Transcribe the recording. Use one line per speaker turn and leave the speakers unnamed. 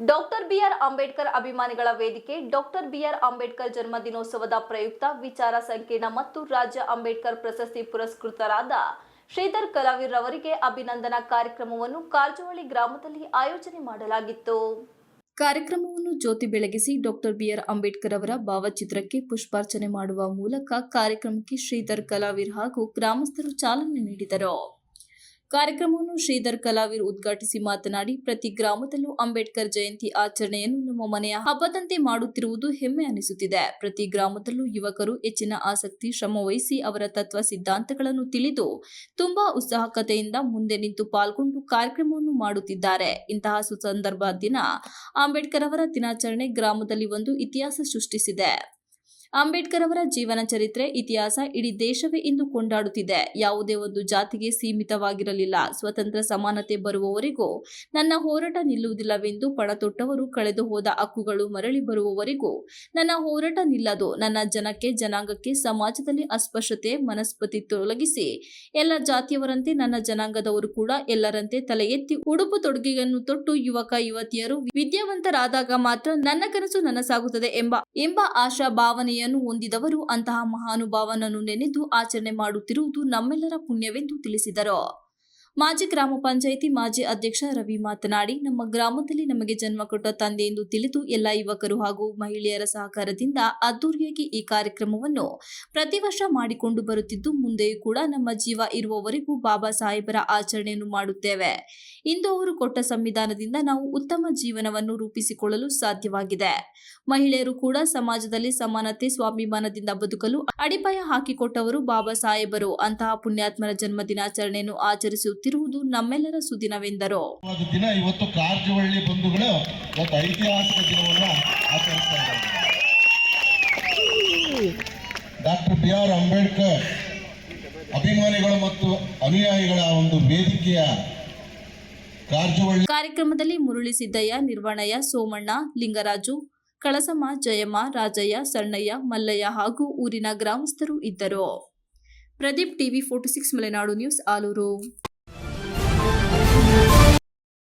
Doctor B R Ambedkar ಅಭಿಮಾನಿಗಳ ವೇದಿಕೆ, doctor B R Ambedkar ಜನ್ಮ ದಿನೋತ್ಸವದ ಪ್ರಯುಕ್ತ ವಿಚಾರ ಸಂಕೀರ್ಣ ಮತ್ತು ರಾಜ್ಯ ಅಂಬೇಡ್ಕರ್ ಪ್ರಶಸ್ತಿ ಪುರಸ್ಕೃತರಾದ ಶ್ರೀಧರ್ ಕಲಾವೀರ್ ಅವರಿಗೆ ಅಭಿನಂದನಾ ಕಾರ್ಯಕ್ರಮವನ್ನು ಕಾರ್ಜೋಳಿ ಗ್ರಾಮದಲ್ಲಿ ಆಯೋಜನೆ ಮಾಡಲಾಗಿತ್ತು. ಕಾರ್ಯಕ್ರಮವನ್ನು ಜ್ಯೋತಿ ಬೆಳಗಿಸಿ ಡಾಕ್ಟರ್ ಬಿಆರ್ ಅಂಬೇಡ್ಕರ್ ಅವರ ಭಾವಚಿತ್ರಕ್ಕೆ ಪುಷ್ಪಾರ್ಚನೆ ಮಾಡುವ ಮೂಲಕ ಕಾರ್ಯಕ್ರಮಕ್ಕೆ ಶ್ರೀಧರ್ ಕಲಾವೀರ್ ಹಾಗೂ ಗ್ರಾಮಸ್ಥರು ಚಾಲನೆ ನೀಡಿದರು. ಕಾರ್ಯಕ್ರಮವನ್ನು ಶ್ರೀಧರ್ ಕಲಾವಿರ್ ಉದ್ಘಾಟಿಸಿ ಮಾತನಾಡಿ, ಪ್ರತಿ ಗ್ರಾಮದಲ್ಲೂ ಅಂಬೇಡ್ಕರ್ ಜಯಂತಿ ಆಚರಣೆಯನ್ನು ನಮ್ಮ ಮನೆಯ ಹಬ್ಬದಂತೆ ಮಾಡುತ್ತಿರುವುದು ಹೆಮ್ಮೆ ಅನಿಸುತ್ತಿದೆ. ಪ್ರತಿ ಗ್ರಾಮದಲ್ಲೂ ಯುವಕರು ಹೆಚ್ಚಿನ ಆಸಕ್ತಿ, ಶ್ರಮ ವಹಿಸಿ ಅವರ ತತ್ವ ಸಿದ್ಧಾಂತಗಳನ್ನು ತಿಳಿದು, ತುಂಬಾ ಉತ್ಸಾಹಕತೆಯಿಂದ ಮುಂದೆ ನಿಂತು ಪಾಲ್ಗೊಂಡು ಕಾರ್ಯಕ್ರಮವನ್ನು ಮಾಡುತ್ತಿದ್ದಾರೆ. ಇಂತಹ ಸುಸಂದರ್ಭ ದಿನ ಅಂಬೇಡ್ಕರ್ ಅವರ ದಿನಾಚರಣೆ ಗ್ರಾಮದಲ್ಲಿ ಒಂದು ಇತಿಹಾಸ ಸೃಷ್ಟಿಸಿದೆ. ಅಂಬೇಡ್ಕರ್ ಅವರ ಜೀವನ ಚರಿತ್ರೆ, ಇತಿಹಾಸ ಇಡೀ ದೇಶವೇ ಇಂದು ಕೊಂಡಾಡುತ್ತಿದೆ. ಯಾವುದೇ ಒಂದು ಜಾತಿಗೆ ಸೀಮಿತವಾಗಿರಲಿಲ್ಲ. ಸ್ವತಂತ್ರ ಸಮಾನತೆ ಬರುವವರೆಗೂ ನನ್ನ ಹೋರಾಟ ನಿಲ್ಲುವುದಿಲ್ಲವೆಂದು ಪಡತೊಟ್ಟವರು ಕಳೆದು ಹೋದ ಹಕ್ಕುಗಳು ಮರಳಿ ಬರುವವರೆಗೂ ನನ್ನ ಹೋರಾಟ ನಿಲ್ಲದು. ನನ್ನ ಜನಕ್ಕೆ, ಜನಾಂಗಕ್ಕೆ, ಸಮಾಜದಲ್ಲಿ ಅಸ್ಪೃಶ್ಯತೆ, ಮನಸ್ಪತಿ ತೊಲಗಿಸಿ ಎಲ್ಲ ಜಾತಿಯವರಂತೆ ನನ್ನ ಜನಾಂಗದವರು ಕೂಡ ಎಲ್ಲರಂತೆ ತಲೆ ಎತ್ತಿ ಉಡುಪು ತೊಡುಗೆಯನ್ನು ತೊಟ್ಟು ಯುವಕ, ಯುವತಿಯರು ವಿದ್ಯಾವಂತರಾದಾಗ ಮಾತ್ರ ನನ್ನ ಕನಸು ನನಸಾಗುತ್ತದೆ ಎಂಬ ಎಂಬ ಆಶಾ ಭಾವನೆಯನ್ನು ಹೊಂದಿದವರು ಅಂತಹ ಮಹಾನುಭಾವನನ್ನು ನೆನೆದು ಆಚರಣೆ ಮಾಡುತ್ತಿರುವುದು ನಮ್ಮೆಲ್ಲರ ಪುಣ್ಯವೆಂದು ತಿಳಿಸಿದರು. ಮಾಜಿ ಗ್ರಾಮ ಪಂಚಾಯಿತಿ ಮಾಜಿ ಅಧ್ಯಕ್ಷ ರವಿ ಮಾತನಾಡಿ, ನಮ್ಮ ಗ್ರಾಮದಲ್ಲಿ ನಮಗೆ ಜನ್ಮ ಕೊಟ್ಟ ತಂದೆ ಎಂದು ತಿಳಿದು ಎಲ್ಲ ಯುವಕರು ಹಾಗೂ ಮಹಿಳೆಯರ ಸಹಕಾರದಿಂದ ಅದ್ದೂರಿಯಾಗಿ ಈ ಕಾರ್ಯಕ್ರಮವನ್ನು ಪ್ರತಿ ವರ್ಷ ಮಾಡಿಕೊಂಡು ಬರುತ್ತಿದ್ದು ಮುಂದೆಯೂ ಕೂಡ ನಮ್ಮ ಜೀವ ಇರುವವರೆಗೂ ಬಾಬಾ ಸಾಹೇಬರ ಆಚರಣೆಯನ್ನು ಮಾಡುತ್ತೇವೆ. ಇಂದು ಅವರು ಕೊಟ್ಟ ಸಂವಿಧಾನದಿಂದ ನಾವು ಉತ್ತಮ ಜೀವನವನ್ನು ರೂಪಿಸಿಕೊಳ್ಳಲು ಸಾಧ್ಯವಾಗಿದೆ. ಮಹಿಳೆಯರು ಕೂಡ ಸಮಾಜದಲ್ಲಿ ಸಮಾನತೆ, ಸ್ವಾಭಿಮಾನದಿಂದ ಬದುಕಲು ಅಡಿಪಾಯ ಹಾಕಿಕೊಟ್ಟವರು ಬಾಬಾ ಸಾಹೇಬರು. ಅಂತಹ ಪುಣ್ಯಾತ್ಮರ ಜನ್ಮ ದಿನಾಚರಣೆಯನ್ನು ಆಚರಿಸುತ್ತಿರುವುದು ನಮ್ಮೆಲ್ಲರ ಸುದಿನವೆಂದರು.
ದಿನ ಇವತ್ತು ಕಾರಜವಳ್ಳಿ ಬಂಧುಗಳು ಇವತ್ತು ಐತಿಹಾಸಿಕ ದಿನವನ್ನ ಆಚರಿಸ್ತಾ ಇದ್ದಾರೆ. ಡಾಕ್ಟರ್ ಬಿ ಆರ್ ಅಂಬೇಡ್ಕರ್ ಅಭಿಮಾನಿಗಳು ಮತ್ತು ಅನುಯಾಯಿಗಳ ಒಂದು ವೇದಿಕೆಯ ಕಾರಜವಳ್ಳಿ
ಕಾರ್ಯಕ್ರಮದಲ್ಲಿ ಮುರುಳಿ ಸಿದ್ದಯ್ಯ ನಿರ್ವಣಯ್ಯ ಸೋಮಣ್ಣ ಲಿಂಗರಾಜು ಕಳಸಮ್ಮ ಜಯಮ್ಮ ರಾಜಯ್ಯ ಸಣ್ಣಯ್ಯ ಮಲ್ಲಯ್ಯ ಹಾಗೂ ಊರಿನ ಗ್ರಾಮಸ್ಥರು ಇದ್ದರು. Pradeep TV forty six Malenadu news Aluru.